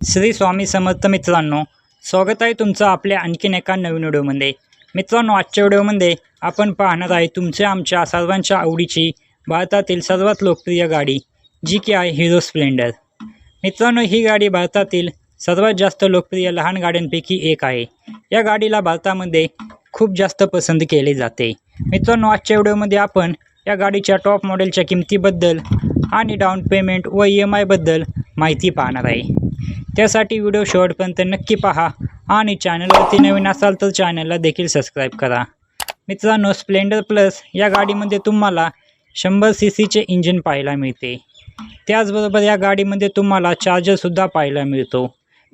श्री स्वामी समर्थ मित्रांनो स्वागत आहे तुमचं आपल्या आणखीन एका नवीन व्हिडिओमध्ये. मित्रांनो आजच्या व्हिडिओमध्ये आपण पाहणार आहे तुमच्या आमच्या सर्वांच्या आवडीची भारतातील सर्वात लोकप्रिय गाडी जी की आहे हिरो स्प्लेंडर. मित्रांनो ही गाडी भारतातील सर्वात जास्त लोकप्रिय लहान गाड्यांपैकी एक आहे. या गाडीला भारतामध्ये खूप जास्त पसंत केली जाते. मित्रांनो आजच्या व्हिडिओमध्ये आपण या गाडीच्या टॉप मॉडेलच्या किमतीबद्दल आणि डाऊन पेमेंट व ई एम आयबद्दल माहिती पाहणार आहे. त्यासाठी व्हिडिओ शेवटपर्यंत नक्की पहा आणि चॅनलवरती नवीन असाल तर चॅनलला देखील सबस्क्राईब करा. मित्रांनो स्प्लेंडर प्लस या गाडीमध्ये तुम्हाला शंभर सी सीचे इंजिन पाहायला मिळते. त्याचबरोबर या गाडीमध्ये तुम्हाला चार्जरसुद्धा पाहायला मिळतो.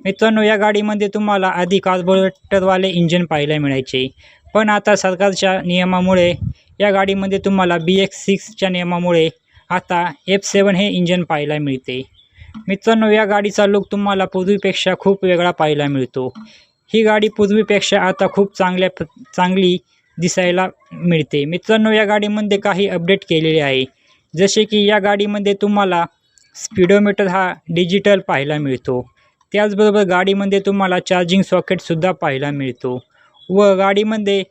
मित्रांनो या गाडीमध्ये तुम्हाला आधी कार्बोरेटरवाले इंजिन पाहायला मिळायचे. पण आता सरकारच्या नियमामुळे या गाडीमध्ये तुम्हाला बी एक्स सिक्सच्या नियमामुळे आता एफ सेवन हे इंजिन पाहायला मिळते. मित्रांनो या गाडीचा लुक तुम्हाला पूर्वीपेक्षा खूप वेगळा पाहायला मिळतो. ही गाडी पूर्वीपेक्षा आता खूप चांगल्या चांगली दिसायला मिळते. मित्रांनो या गाडीमध्ये काही अपडेट केलेले आहे. जसे की या गाडीमध्ये तुम्हाला स्पीडोमीटर हा डिजिटल पाहायला मिळतो. त्याचबरोबर गाडीमध्ये तुम्हाला चार्जिंग सॉकेटसुद्धा पाहायला मिळतो. व गाडीमध्ये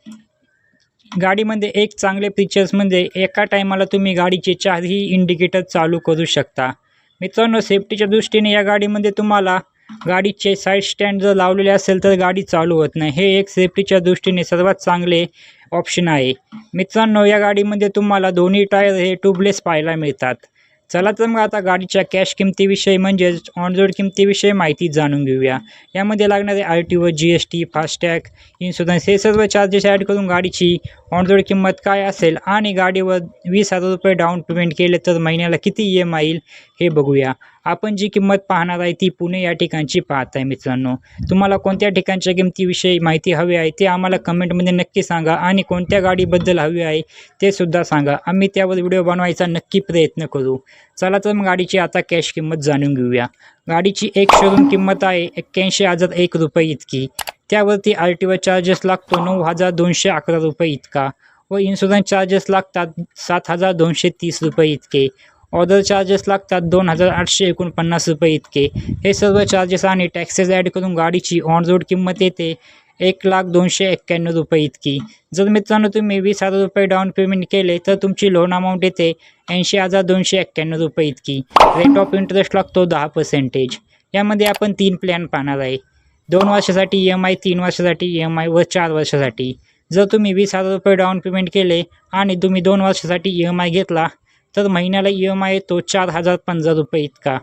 गाडीमध्ये एक चांगले फीचर्स म्हणजे एका टायमाला तुम्ही गाडीचे चारही इंडिकेटर चालू करू शकता. मित्रांनो सेफ्टीच्या दृष्टीने या गाडीमध्ये तुम्हाला गाडीचे साईड स्टँड जर लावलेले असेल तर गाडी चालू होत नाही. हे एक सेफ्टीच्या दृष्टीने सर्वात चांगले ऑप्शन आहे. मित्रांनो या गाडीमध्ये तुम्हाला दोन्ही टायर हे ट्यूबलेस पाहायला मिळतात. चला तर मग आता गाडीच्या कॅश किमतीविषयी म्हणजेच ऑनरोड किमतीविषयी माहिती जाणून घेऊया. यामध्ये लागणारे R T O G S T FASTag insurance हे सर्व चार्जेस ॲड करून गाडीची ऑनरोड किंमत काय असेल आणि गाडीवर वीस हजार रुपये डाऊन पेमेंट केले तर महिन्याला किती ई एम आय येईल हे बघूया. आपण जी किंमत पाहणार आहे ती पुणे या ठिकाणची पाहत आहे मित्रांनो. तुम्हाला कोणत्या ठिकाणच्या किमतीविषयी माहिती हवी आहे ते आम्हाला कमेंटमध्ये नक्की सांगा आणि कोणत्या गाडीबद्दल हवी आहे ते सुद्धा सांगा. आम्ही त्यावर व्हिडिओ बनवायचा नक्की प्रयत्न करू. चला तर मग गाडीची आता कॅश किंमत जाणून घेऊया. गाडीची एक शोरूम किंमत आहे एक्क्याऐंशी हजार एक रुपये इतकी. त्यावरती आर टी ओ चार्जेस लागतो नऊ हजार दोनशे अकरा रुपये इतका व इन्शुरन्स चार्जेस लागतात सात हजार दोनशे तीस रुपये इतके. ऑर्डर चार्जेस लागतात दोन हजार आठशे एकोणपन्नास रुपये इतके. हे सर्व चार्जेस आणि टॅक्सेस ॲड करून गाडीची ऑन रोड किंमत येते एक लाख दोनशे एक्क्याण्णव रुपये इतकी. जर मित्रांनो तुम्ही वीस हजार रुपये डाऊन पेमेंट केले तर तुमची लोन अमाऊंट येते ऐंशी हजार दोनशे एक्क्याण्णव रुपये इतकी. रेट ऑफ इंटरेस्ट लागतो दहा पर्सेंटेज यामध्ये आपण तीन प्लॅन पाहणार आहे. दोन वर्षासाठी ई एम आय तीन वर्षासाठी ई एम आय व चार वर्षासाठी. जर तुम्ही वीस हजार रुपये डाऊन पेमेंट केले आणि तुम्ही दोन वर्षासाठी ई एम आय घेतला तर महिन्याला ई एम आय येतो चार हजार पंधरा रुपये इतका.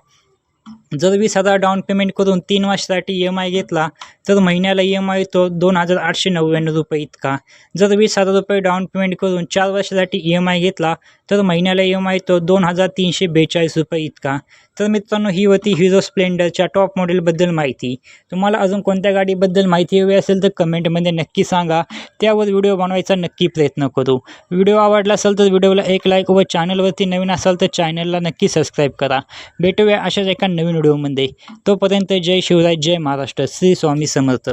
जर वीस हजार डाऊन पेमेंट करून तीन वर्षासाठी ई एम आय घेतला तर महिन्याला ई एम आय येतो दोन हजार आठशे नव्याण्णव रुपये इतका. जर वीस हजार रुपये डाऊन पेमेंट करून चार वर्षासाठी ई एम आय घेतला तर महिन्याला ई एम आय येतो दोन हजार तीनशे बेचाळीस रुपये इतका. तर मित्रांनो ही होती हिरो स्प्लेंडरच्या टॉप मॉडेलबद्दल माहिती. तुम्हाला अजून कोणत्या गाडीबद्दल माहिती हवी असेल तर कमेंटमध्ये नक्की सांगा. त्यावर व्हिडिओ बनवायचा नक्की प्रयत्न करू. व्हिडिओ आवडला असेल तर व्हिडिओला एक लाईक व चॅनलवरती नवीन असाल तर चॅनलला नक्की सबस्क्राईब करा. भेटूया अशाच एका नवीन व्हिडिओमध्ये तोपर्यंत जय शिवराय जय महाराष्ट्र. श्री स्वामी समर्थ.